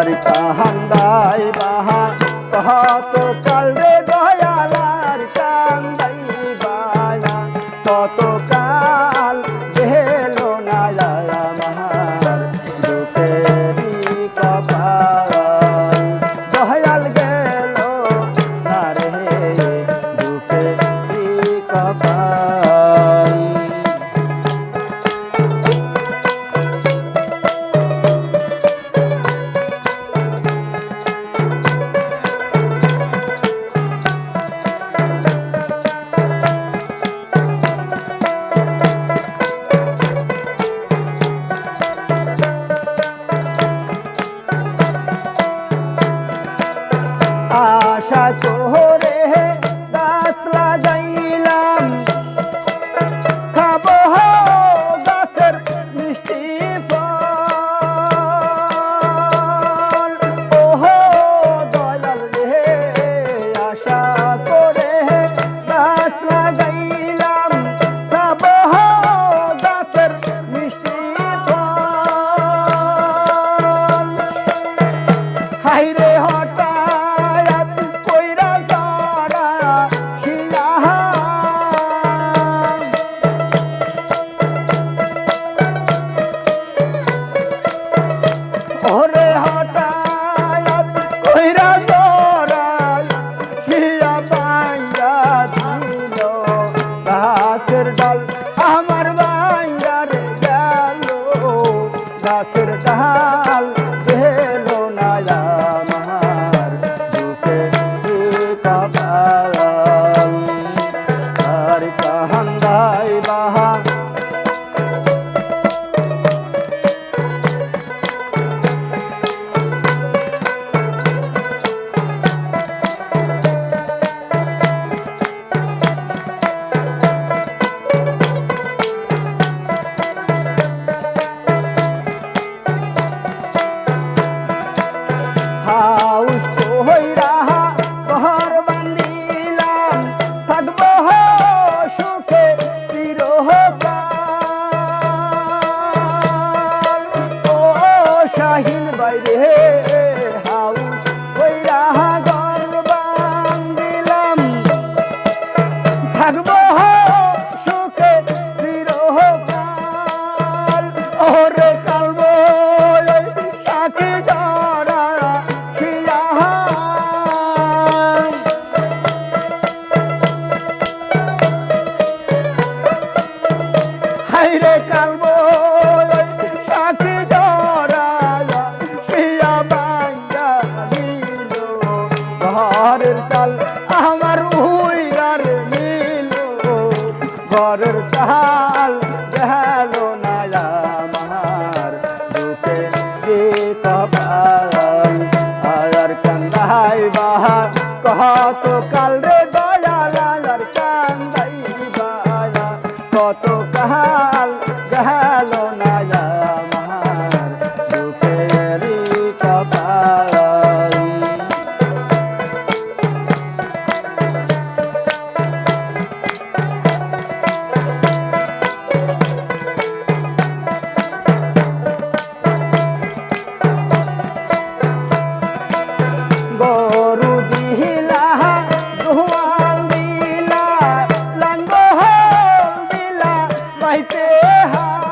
হরি কাহান্দাই বাহা কহত মাছের ডাল পেল না আমার বুকে কাপাল আর কাহান্দাই বাহা ঘরের চাল আমার উইরার নীল ঘরের চাল। গেল না আমার দুঃখে কপাল। আর কান্দাই বাহা কত কাল রে কান্দাই বাহা কত কাল হা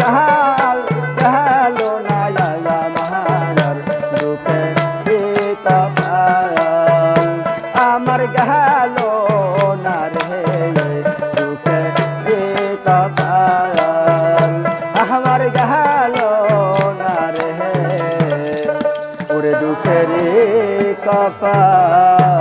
কাল গেল না লালা মহারার দুঃখে আমার গেল না রে, দুঃখে আমার গেল না রে, ওরে দুঃখের কপাল।